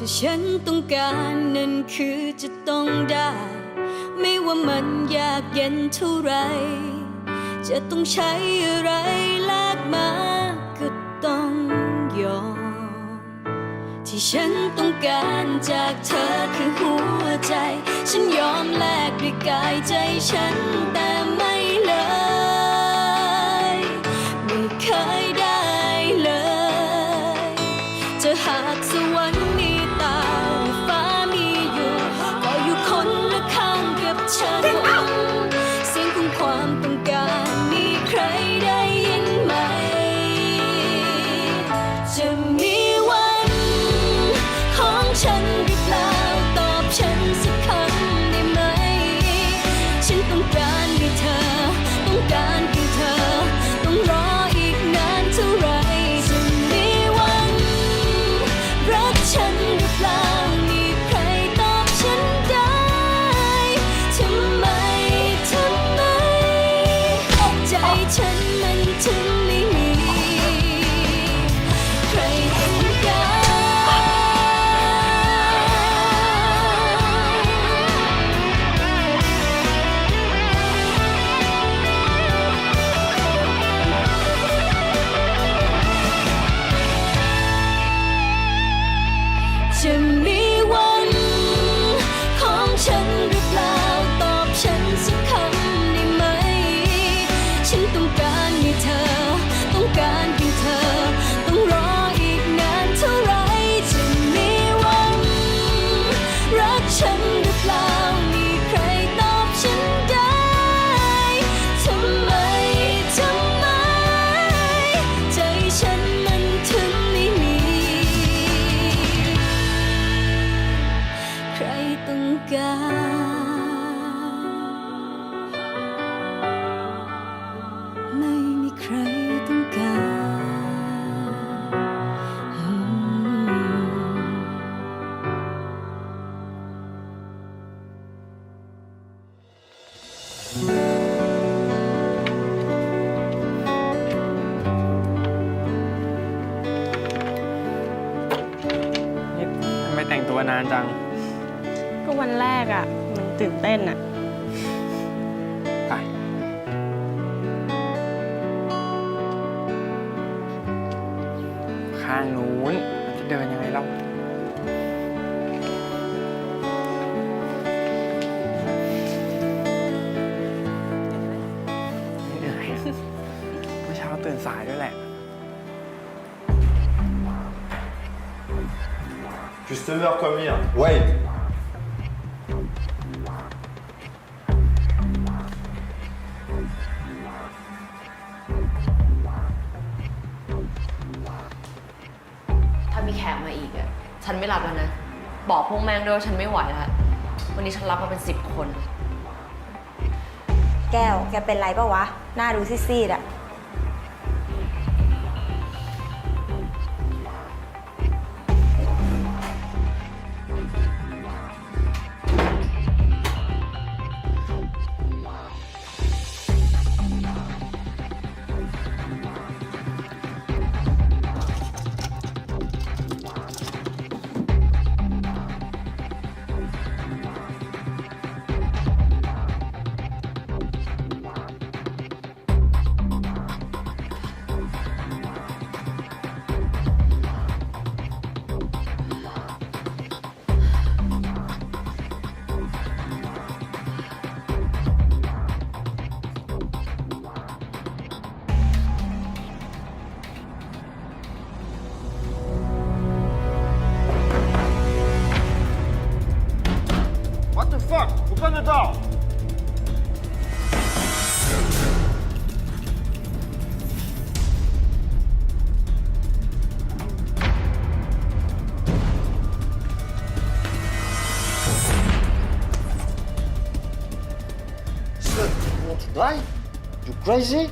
ถ้าฉันต้องการนั่นคือจะต้องได้ ไม่ว่ามันยากเย็นเท่าไร จะต้องใช้อะไรลากมาก็ต้องยอม ที่ฉันต้องการจากเธอคือหัวใจ ฉันยอมแลกด้วยกายใจฉันแต่ ฉันหรือเปล่าตอบฉันสักคำได้ไหม ฉันต้องการให้เธอ ต้องการให้ จะมีวันของฉันหรือเปล่าตอบฉันสักคำได้ไหม ฉันต้องการให้เธอ ต้องการเพียงเธอ ต้องรออีกนานเท่าไหรจะมีวันรักฉันานจัง ก็วันแรกอะ่ะ มันตื่นเต้นอะ ไป ข้างนู้นเราจะเดินยังไงเราเหนื่อยอะเมื่อเช้าตื่นสายด้วยแหละ Customer come here. Wait. ถ้ามีแขกมาอีกอะฉันไม่รับแล้วนะ บอกพวกแม่งด้วยว่าฉันไม่ไหวแล้ววันนี้ฉันรับมาเป็นสิบคน แก้ว แกเป็นไรปะวะ หน้าดูซีดๆอะ You want to die? You crazy?